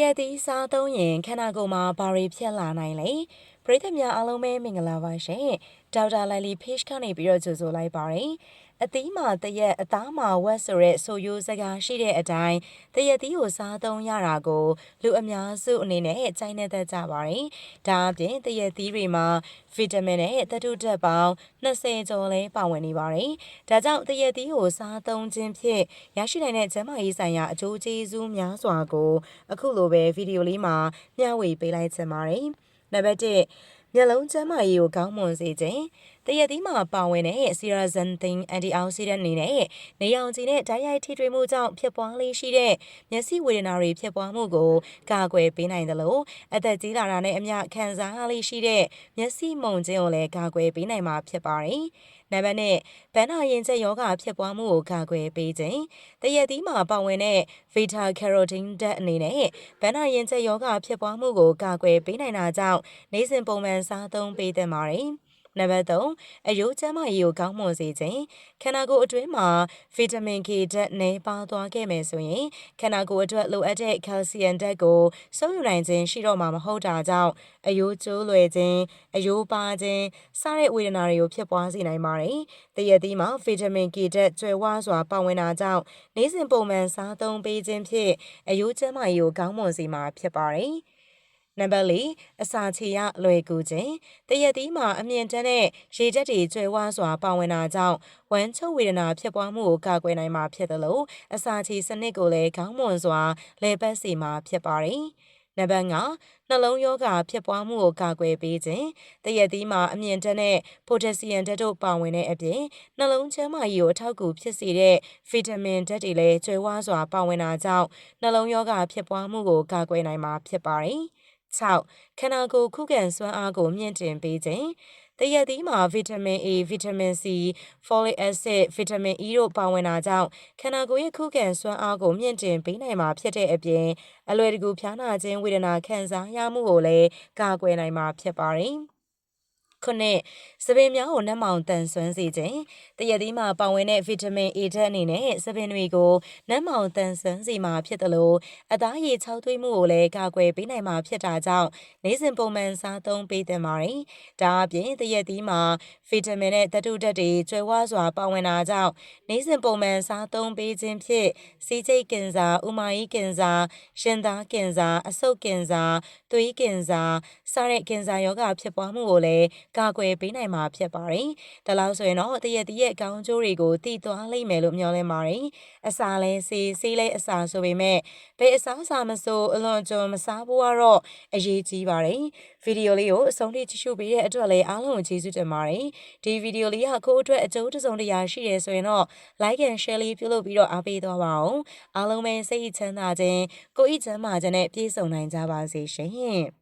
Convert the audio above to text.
ရက်သီးစားသုံးရင်ခန္ဓာကိုယ်မှာဘာတွေဖြစ်လာနိုင်လဲပ ရိသတ်များအားလုံးပဲမင်္ဂလာပါရှင်ဒေါက်တာလိုင်လီ page ကနေပြီးတော့ကြိုဆိုလိုက်ပါတယ်အသီးမှာတရက်အသားမှာဝက်ဆိုတဲ့ဆိုရိုးစကားရှိတဲ့အတိုင်းတရက်သီးကိုစားသုံးရတာကိုလူအများစုအနေနဲ့ကြိုက်နေတတ်ကြပါတယ်ဒါအပြင်တရက်သီးတွေမှာဗီတာမင်နဲ့သတ္တုဓာတ်ပေါင်း20ကျော်လဲပါဝင်နေပါတယ်ဒါကြောင့်တရက်သီးကိုစားသုံးခြင်းဖြင့်ရရှိနိုင်တဲ့ကျန်းမာရေးဆိုင်ရာအကျိုးကျေးဇူးများစွာကို အခုလိုပဲဗီဒီယိုလေးမှာမျှဝေပေးလိုက်ချင်ပါတယ် နံပါတ်1မျက်လုံးကျန်းမာရေးကိုကောင်းမွန်စေခြင်းတ ရက်သီးမှာပါဝင်တဲ့ zeaxanthin antioxidant အနေနဲ့နေရောင်ခြည်နဲ့ဓာတ်ရိုက်ထိတွေ့မှုကြောင့်ဖြစ်ပွားလေးရှိတဲ့မျက်စိဝေဒနာတွေဖြစ်ပွားမှုကိုကာကွယ်ပေးနိုင်တယ်လို့အသက်ကြီးလာတာနဲ့အမျှခံစားရလေးရှိတဲ့မျက်စိမုံခြင်းကိုလည်းကာကွယ်ပေးနိုင်မှာဖြစ်ပါတယ်။နံပါတ်1ဗန်နာရင်ချက်ယောဂဖြစ်ပွားမှုကိုကာကွယ်ပေးခြင်းတရက်သီးမှာပါဝင်တဲ့ beta carotene ဓာတ်အနေနဲ့ဗန်နာရင်ချက်ယောဂဖြစ်ပွားမှုကိုကာကွယ်ပေးနိုင်တာကြောင့်နေစဉ်ပုံမှန်စားသုံးပေးသင့်ပါတယ်။ နံပါတ်3အယိုးကျန်းမာရေးကိုကောင်းမွန်စေခြင်းခန္ဓာကိုယ်အတွင်းမှာဗီတာမင် K ဓာတ်နည်းပါးသွားခဲ့မယ်ဆိုရင်ခန္ဓာကိုယ်အတွက်လိုအပ်တဲ့ကယ်လ်ဆီယမ်ဓာတ်ကိုစုပ်ယူနိုင်ခြင်းရှိတော့မှာမဟုတ်တာကြောင့်အယိုးကျိုးလွယ်ခြင်းအယိုးပါခြင်းစတဲ့ဝေဒနာတွေကိုဖြစ်ပွားစေနိုင်ပါတယ်။တရက်သီးမှာဗီတာမင် K ဓာတ်ကျွဲဝါစွာပါဝင်တာကြောင့်နေ့စဉ်ပုံမှန်စားသုံးပေးခြင်းဖြင့်အယိုးကျန်းမာရေးကိုကောင်းမွန်စေမှာဖြစ်ပါတယ်။ နံပါတ်၄အစာချေရလွယ်ကူခြင်းတရက်သီးမှာအမြင့်တန်းတဲ့ရေချက်တွေကျွဲဝါစွာပါဝင်တာကြောင့်ဝမ်းချုပ်ဝေဒနာဖြစ်ပွားမှုကိုကာကွယ်နိုင်မှာဖြစ်တယ်လို့အစာချေစနစ်ကိုလည်းခေါင်းမွန်စွာလဲပတ်စေမှာဖြစ်ပါတယ်နံပါတ်5နှလုံးရောဂါဖြစ်ပွားမှုကိုကာကွယ်ပေးခြင်းတရက်သီးမှာအမြင့်တန်းတဲ့ပိုတက်ဆီယမ်ဓာတ်တို့ပါဝင်တဲ့အပြင်နှလုံးချမ်းမာရေးကိုအထောက်အကူဖြစ်စေတဲ့ဗီတာမင်ဓာတ်တွေလည်းကျွဲဝါစွာပါဝင်တာကြောင့်နှလုံးရောဂါဖြစ်ပွားမှုကိုကာကွယ်နိုင်မှာဖြစ်ပါတယ်။ 6 ခန္ဓာကိုယ်ခုခံစွမ်းအားကိုမြင့်တင်ပေးခြင်းတရက်သီးမှာဗီတာမင် A ဗီတာမင် C folic acid ဗီတာမင် E တို့ပါဝင်တာကြောင့်ခန္ဓာကိုယ်ရဲ့ခုခံစွမ်းအားကိုမြင့်တင်ပေးနိုင်မှာဖြစ်တဲ့အပြင်အလွယ်တကူဖျားနာခြင်းဝေဒနာခံစားရမှုကိုလည်းကာကွယ်နိုင်မှာဖြစ်ပါတယ်။ ခုနှစ်စပင်များကိုနှက်မောင်တန်ဆွမ်းစေခြင်းတရက်သီးမှာပါဝင်တဲ့ဗီတာမင် A ဓာတ်အနေနဲ့စပင်တွေကိုနှက်မောင်တန်ဆွမ်းစေမှာဖြစ်တယ်လို့အသားရည်ချောက်သွေးမှုကိုလည်းကာကွယ်ပေးနိုင်မှာဖြစ်တာကြောင့်နေ့စဉ်ပုံမှန်စားသုံးပေးသင့်ပါတယ်။ဒါအပြင်တရက်သီးမှာဗီတာမင်နဲ့သတ္တုဓာတ်တွေကျွဲဝါစွာပါဝင်တာကြောင့်နေ့စဉ်ပုံမှန်စားသုံးပေးခြင်းဖြင့်စီးကျိတ်ကင်ဆာ၊ဥမာယီကင်ဆာ၊ရှင်သားကင်ဆာ၊အဆုတ်ကင်ဆာ၊သွေးကင်ဆာစတဲ့ကင်ဆာရောဂါဖြစ်ပွားမှုကိုလည်းကာကွယ်ပေးနိုင်မှာဖြစ်ပါတယ်။ဒါလို့ဆိုရင်တော့တရက်တရက်ကောင်းကျိုးတွေကိုတည်သွားလိမ့်မယ်လို့မျှော်လင့်ပါတယ်။အစာလဲစေးစေးလဲအစာဆိုပေမဲ့ဘယ်အစားအစာမဆိုအလွန်ကြုံမစားဖို့ကတော့အရေးကြီးပါတယ်။ဗီဒီယိုလေးကိုအဆုံးထိကြည့်ရှုပေးတဲ့အတွက်လည်းအားလုံးကိုကျေးဇူးတင်ပါတယ်။ဒီဗီဒီယိုလေးကကိုယ့်အတွက်အကျိုးတစုံတရာရှိတယ်ဆိုရင်တော့ like and share လေးပြုလုပ်ပြီးတော့အားပေးသွားပါအောင်။အားလုံးပဲစိတ်ချမ်းသာခြင်းကိုယ်ဤချမ်းသာခြင်းနဲ့ပြည့်စုံနိုင်ကြပါစေရှင်။